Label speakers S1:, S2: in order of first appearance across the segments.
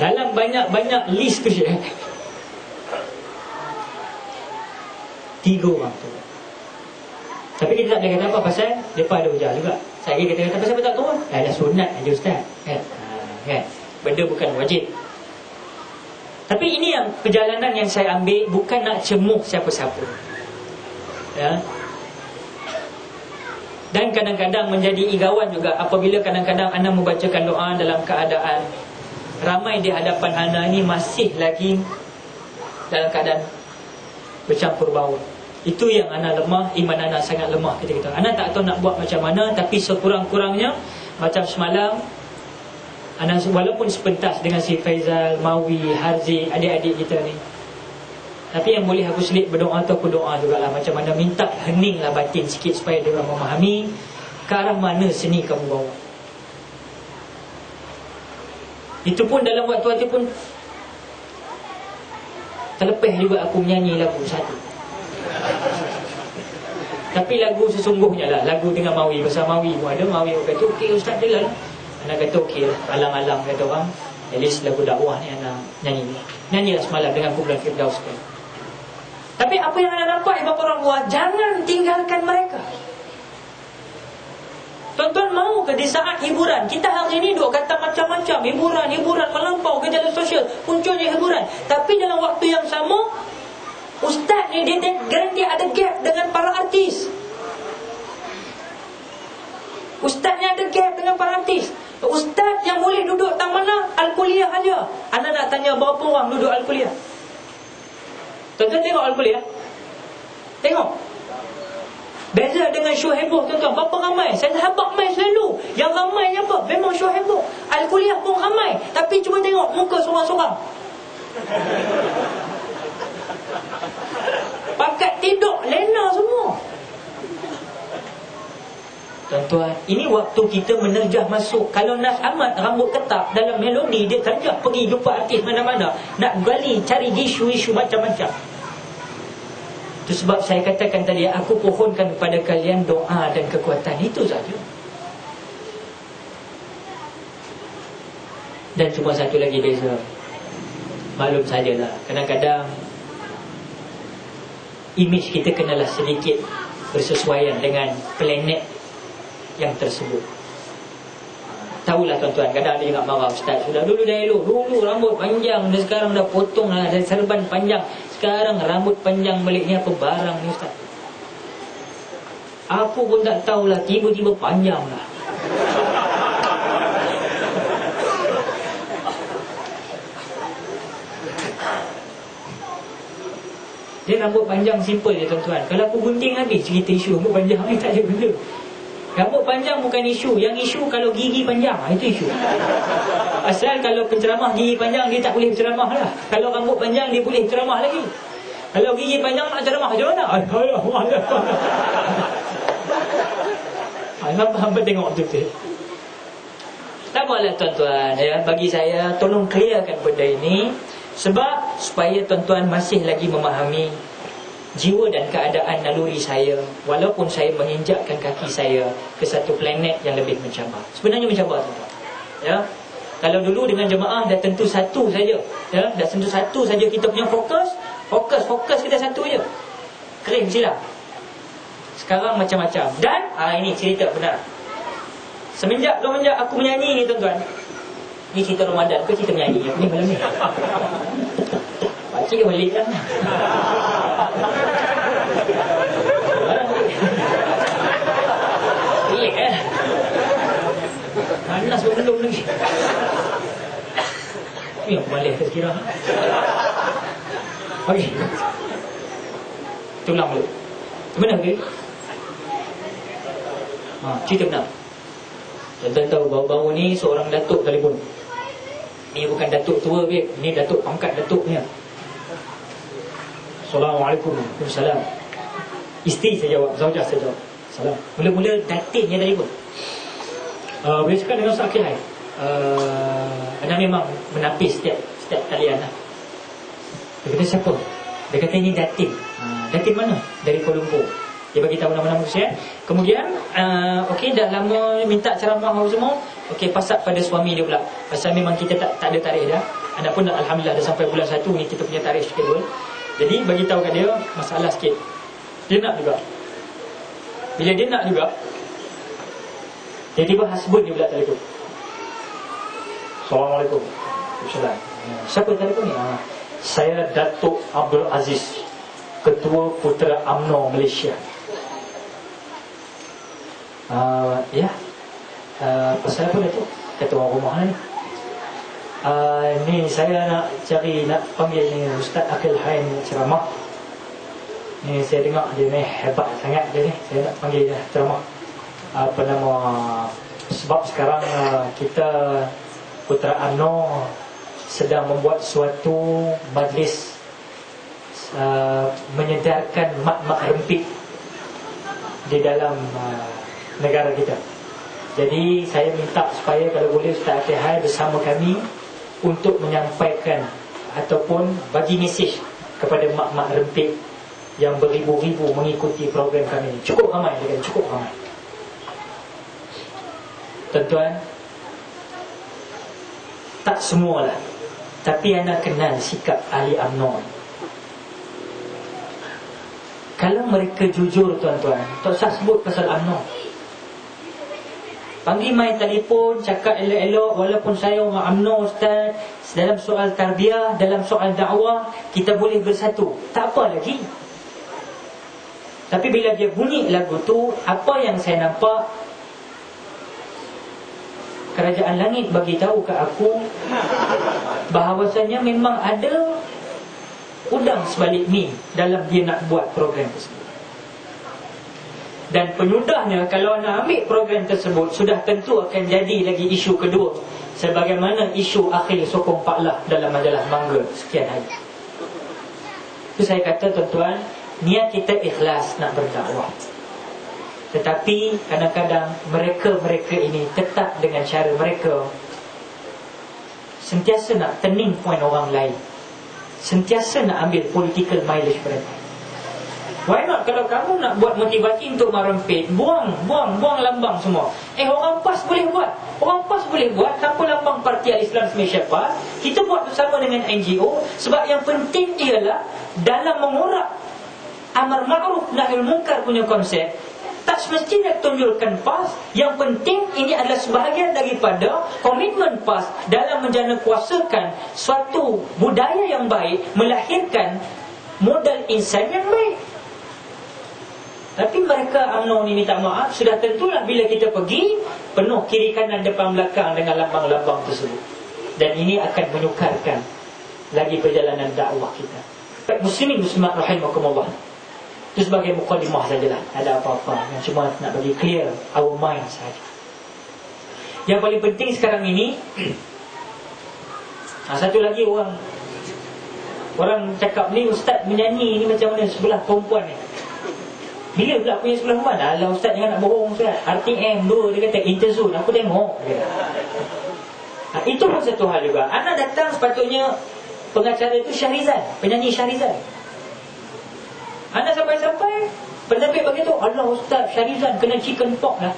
S1: Dalam banyak-banyak list tu Syekh Tiga orang tu. Tapi kita tak boleh kata apa Pasal mereka ada ujar juga. Saya kata kata pasal tak turun Dah dah sunat aja Ustaz. Kan? Ha, kan? Benda bukan wajib. Tapi ini yang perjalanan yang saya ambil Bukan nak cemuk siapa-siapa. Ya. Dan kadang-kadang menjadi igawan juga apabila kadang-kadang anda membacakan doa dalam keadaan ramai di hadapan anda ini masih lagi dalam keadaan bercampur bau. Itu yang anda lemah, iman anda sangat lemah kita kata. Anda tak tahu nak buat macam mana tapi sekurang-kurangnya macam semalam anda walaupun sepentas dengan si Faizal, Mawi, Harzi, adik-adik kita ni tapi yang boleh aku selit berdoa tu aku doa jugalah Macam mana minta heninglah batin sikit Supaya dia memahami Ke arah mana seni kamu bawa Itu pun dalam waktu itu pun Terlepas juga aku menyanyi lagu satu. Tapi lagu sesungguhnya lah Lagu dengan Mawi Pasal Mawi pun ada. Mawi pun kata okey Ustaz dia lah. Anak kata okey lah Alang-alang kata orang. At least lagu dakwah ni anak nyanyi. Nyanyilah semalam dengan kumpulan Firdaus sekali tapi apa yang anda nampak ibu orang buat? Jangan tinggalkan mereka Tuan-tuan mau ke di saat hiburan? Kita hari ini duk kata macam-macam. Hiburan, hiburan, melampau gejala sosial. Punculnya hiburan. Tapi dalam waktu yang sama Ustaz ni dia garanti ada gap dengan para artis. Ustaz ni ada gap dengan para artis. Ustaz yang boleh duduk tak mana? Al-Kuliah aja. Anda nak tanya berapa orang duduk Al-Kuliah? Tuan-tuan tengok Al-Kuliah. Tengok Beza dengan show heboh tuan-tuan. Berapa ramai? Saya sahabat main selalu. Yang ramai apa? Memang show heboh. Al-Kuliah pun ramai. Tapi cuma tengok Muka seorang-seorang. Pakat tidur Lena semua. Tuan-tuan, ini waktu kita menerjah masuk. Kalau Nas Ahmad rambut ketak dalam melodi, dia terjah pergi jumpa artis mana-mana. Nak gali, cari isu-isu macam-macam. Itu sebab saya katakan tadi, aku pohonkan kepada kalian doa dan kekuatan. Itu saja. Dan cuma satu lagi beza. Maklum sajalah. Kadang-kadang, image kita kenalah sedikit bersesuaian dengan planet yang tersebut Tahulah tuan-tuan Kadang ada juga marah Ustaz Sudah dulu dah elok Dulu rambut panjang Dan sekarang dah potong Dan serban panjang Sekarang rambut panjang balik ni Apa barang ni Ustaz? Aku pun tak tahulah Tiba-tiba panjang lah Dia rambut panjang simple je tuan-tuan. Kalau aku gunting habis cerita isu Rambut panjang ni tak ada benda Rambut panjang bukan isu. Yang isu kalau gigi panjang ah, Itu isu. Asal kalau penceramah gigi panjang Dia tak boleh ceramah lah. Kalau rambut panjang dia boleh ceramah lagi. Kalau gigi panjang nak ceramah macam mana? Hamba-hamba tengok tu tu. Tak apalah tuan-tuan ya. Bagi saya tolong clearkan benda ini. Sebab supaya tuan-tuan masih lagi memahami jiwa dan keadaan naluri saya walaupun saya menginjakkan kaki saya ke satu planet yang lebih mencabar. Sebenarnya mencabar tuan ya? Kalau dulu dengan jemaah dah tentu satu saja ya? Dah tentu satu saja kita punya fokus fokus fokus kita satu je. Kering silam sekarang macam-macam. Dan ah ini cerita benar. Semenjak semenjak aku menyanyi ni tuan-tuan ni cerita Ramadan ke cerita menyanyi? Ni malam ni. Pakcik balik kan Iya kan Panas pun belum lagi? Ini aku balik ke sekirah Okey. Tulang dulu. Benar ke? Ha, cerita benar. Tuan-tuan tahu baru-baru ni seorang datuk telefon. Ni bukan datuk tua babe. Ni datuk pangkat datuk ni Assalamualaikum Waalaikumsalam. Isteri saya jawab Zaujah saya jawab. Salam. Mula-mula datinnya tadi pun uh, Boleh cakap dengan Ustaz Akhil uh, Anda memang menapis setiap Setiap talian lah Dia kata siapa? Dia kata ini datin. Uh, Datin mana? Dari Kuala Lumpur. Dia bagi tahu nama-nama saya Kemudian uh, Okey dah lama Minta ceramah semua Okey pasal pada suami dia pula. Pasal memang kita tak, tak ada tarikh dah. Anak pun Alhamdulillah dah sampai bulan satu ni kita punya tarikh schedule. Jadi bagi tahu kat dia masalah sikit. Dia nak juga. Bila dia nak juga, tiba-tiba husband dia pula telefon. Assalamualaikum. Assalamualaikum. Siapa telefon ni? Ha. Saya Datuk Abdul Aziz, Ketua Putera UMNO Malaysia. Uh, ya. Uh, pasal apa Datuk? Kata orang rumah ni. Uh, ni saya nak cari nak panggil ni Ustaz Akil Hain ceramah. Ni saya dengar dia ni hebat sangat dia ni. Saya nak panggil dia ceramah. Apa nama sebab sekarang uh, kita Putera UMNO sedang membuat suatu majlis uh, menyedarkan mak-mak rempit di dalam uh, negara kita. Jadi saya minta supaya kalau boleh Ustaz Atihai bersama kami untuk menyampaikan ataupun bagi mesej kepada mak-mak rempit yang beribu-ribu mengikuti program kami ini. Cukup ramai, dia cukup ramai. Tuan-tuan, tak semualah. Tapi anda kenal sikap ahli UMNO. Kalau mereka jujur tuan-tuan, tak usah sebut pasal UMNO. Panggil main telefon, cakap elok-elok Walaupun saya orang UMNO Ustaz Dalam soal tarbiyah, dalam soal dakwah Kita boleh bersatu. Tak apa lagi. Tapi bila dia bunyi lagu tu Apa yang saya nampak? Kerajaan langit bagi tahu ke aku Bahawasanya memang ada Udang sebalik ni Dalam dia nak buat program tersebut dan penyudahnya kalau nak ambil program tersebut Sudah tentu akan jadi lagi isu kedua. Sebagaimana isu akhir sokong paklah dalam majalah mangga Sekian hari. Itu saya kata tuan-tuan Niat kita ikhlas nak berdakwah. Tetapi kadang-kadang mereka-mereka ini Tetap dengan cara mereka. Sentiasa nak turning point orang lain. Sentiasa nak ambil political mileage mereka Why not? Kalau kamu nak buat motivasi untuk merempit Buang, buang, buang lambang semua. Eh orang PAS boleh buat. Orang PAS boleh buat tanpa lambang Parti Al-Islam Malaysia PAS. Kita buat bersama dengan NGO Sebab yang penting ialah Dalam mengorak Amar ma'ruf nahil mungkar punya konsep Tak semestinya tunjukkan PAS. Yang penting ini adalah sebahagian daripada Komitmen PAS Dalam menjana kuasakan Suatu budaya yang baik Melahirkan modal insan yang baik tapi mereka UMNO ni minta maaf Sudah tentulah bila kita pergi Penuh kiri kanan depan belakang Dengan lambang-lambang tersebut. Dan ini akan menyukarkan Lagi perjalanan dakwah kita. Muslimin muslimat rahimakumullah. Itu sebagai mukadimah sajalah. Ada apa-apa. Yang cuma nak bagi clear Our mind saja. Yang paling penting sekarang ini ha, Satu lagi orang Orang cakap ni Ustaz menyanyi ni macam mana sebelah perempuan ni bila pula punya sebelah mana? Alah ustaz jangan nak bohong ustaz. RTM 2 dia kata interzone aku tengok. Ha, itu pun satu hal juga. Anak datang sepatutnya pengacara itu Syahrizal, penyanyi Syahrizal. Anak sampai-sampai pendapat bagi tu, Allah ustaz Syahrizal kena chicken pox lah.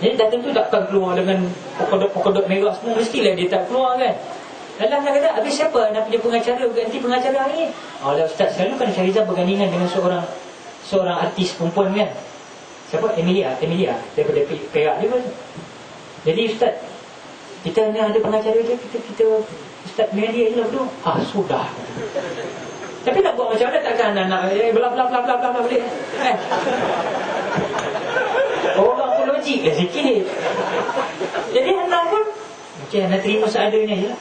S1: Jadi dah tentu takkan keluar dengan pokok-pokok merah semua mestilah dia tak keluar kan. Nak kata, habis siapa nak punya pengacara ganti pengacara hari ni? Allah Ustaz, selalu kan Syahrizal bergandingan dengan seorang seorang artis perempuan kan? Siapa? Emilia, Emilia daripada Perak dia pun. Jadi Ustaz, kita hanya ada pengacara je, kita, kita Ustaz dengan dia je lah berdua. Ah, sudah. Tapi nak buat macam mana takkan nak, nak eh, bla bla bla bla bla boleh. Eh. Orang pun logik lah sikit. Jadi hendak pun, okay, nak terima seadanya je lah.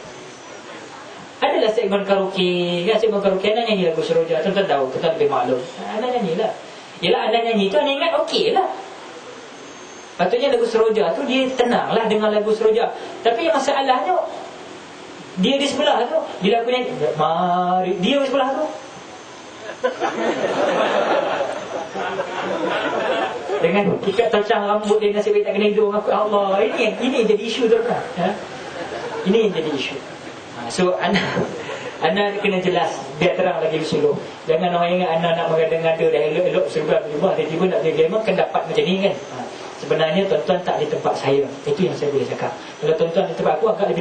S1: Adalah segmen karaoke kan segmen karaoke nyanyi lagu seroja. Tuan-tuan tahu kita lebih maklum. Anda nyanyi lah. Yelah anda nyanyi tu anda ingat okey lah. Patutnya lagu seroja tu dia tenang lah dengan lagu seroja. Tapi masalahnya dia di sebelah tu bila aku nyanyi mari dia di sebelah tu. Dengan kita tacang rambut dia nasib baik tak kena hidung aku. Allah ini ini jadi isu tu kan ha? ini yang jadi isu So anda anda kena jelas biar terang lagi disuruh. Jangan orang ingat anda nak mengada-ngada dah elok-elok serba berubah tiba-tiba nak jadi glamour kan dapat macam ni kan. Ha. Sebenarnya tuan-tuan tak di tempat saya. Itu yang saya boleh cakap. Kalau tuan-tuan di tempat aku agak lebih